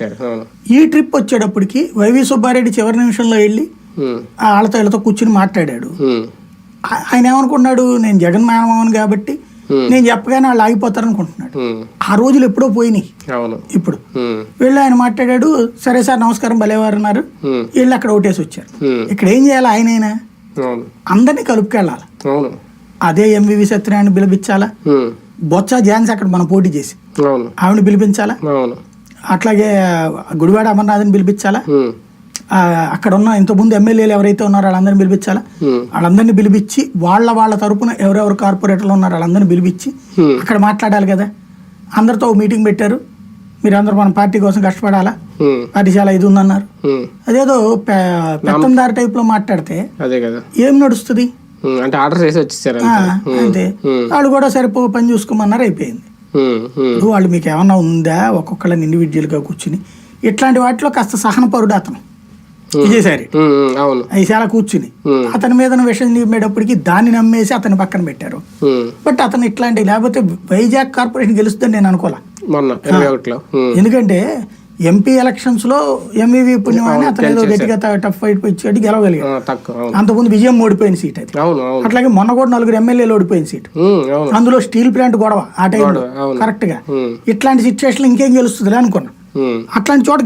పెట్టారు ఈ ట్రిప్ వచ్చేటప్పటికి వైవి సుబ్బారెడ్డి చివరి నిమిషంలో వెళ్ళి వాళ్ళతో వీళ్ళతో కూర్చుని మాట్లాడాడు. ఆయన ఏమనుకున్నాడు నేను జగన్ మేనమావన్ కాబట్టి. నేను చెప్పగానే వాళ్ళు ఆగిపోతారు అనుకుంటున్నాడు ఆ రోజులు ఎప్పుడో పోయినాయి. ఇప్పుడు వెళ్ళి ఆయన మాట్లాడాడు సరే సార్ నమస్కారం భలేవారు అన్నారు వెళ్ళి అక్కడ ఓటేసి వచ్చారు. ఇక్కడ ఏం చేయాలి ఆయనైనా? అందరినీ కలుపుకెళ్ళాలి? అదే ఎంవివి సత్యనారాయణ పిలిపించాలా? బొత్స ఝాన్సీ అక్కడ మనం పోటీ చేసి ఆవిడ పిలిపించాలా? అట్లాగే గుడివాడ అమర్నాథ్ని పిలిపించాలా? అక్కడ ఉన్న ఇంతకుముందు ఎమ్మెల్యేలు ఎవరైతే ఉన్నారో వాళ్ళందరినీ పిలిపించాలా? వాళ్ళందరినీ పిలిపించి వాళ్ళ వాళ్ళ తరపున ఎవరెవరు కార్పొరేటర్లు ఉన్నారో వాళ్ళందరినీ పిలిపించి. అక్కడ మాట్లాడాలి కదా. అందరితో మీటింగ్ పెట్టారు. మీరందరూ మన పార్టీ కోసం కష్టపడాలా? పార్టీ చాలా ఇది ఉందన్నారు. అదేదో పెత్తందారి టైప్లో మాట్లాడితే అదే కదా. ఏం నడుస్తుంది? అంటే ఆర్డర్ చేసి వచ్చేసారు అంతే. వాళ్ళు కూడా సరిపో పని చూసుకోమన్నారు అయిపోయింది. ఇప్పుడు వాళ్ళు మీకు ఏమన్నా ఉందా ఒక్కొక్కళ్ళని ఇండివిజువల్గా కూర్చుని. ఇట్లాంటి వాటిలో కాస్త సహనపరుడు అతను. ఉమ్, ఉమ్, అవును. అవి చాలా కూర్చుని. అతని మీద విషయం చెప్పేటప్పటికి దాన్ని నమ్మేసి అతని పక్కన పెట్టారు. బట్ అతను ఇట్లాంటి లేకపోతే వైజాగ్ కార్పొరేషన్ గెలుస్తుందని నేను అనుకోలే. ఎందుకంటే ఎంపీ ఎలక్షన్స్లో ఎంఈవి పుణ్యమాని అతను గట్టిగా టఫ్ ఫైట్ ఇచ్చాడు గెలవగలిగాడు. అంతకుముందు విజయం ఓడిపోయిన సీట్ అది. అట్లాగే మొన్న కూడా నలుగురు ఎమ్మెల్యేలు ఓడిపోయిన సీట్. అందులో స్టీల్ ప్లాంట్ గొడవ ఆ టైంలో. కరెక్ట్గా ఇట్లాంటి సిచ్యువేషన్ ఇంకేం గెలుస్తుంది అనుకున్నా. అట్లాంటి చోట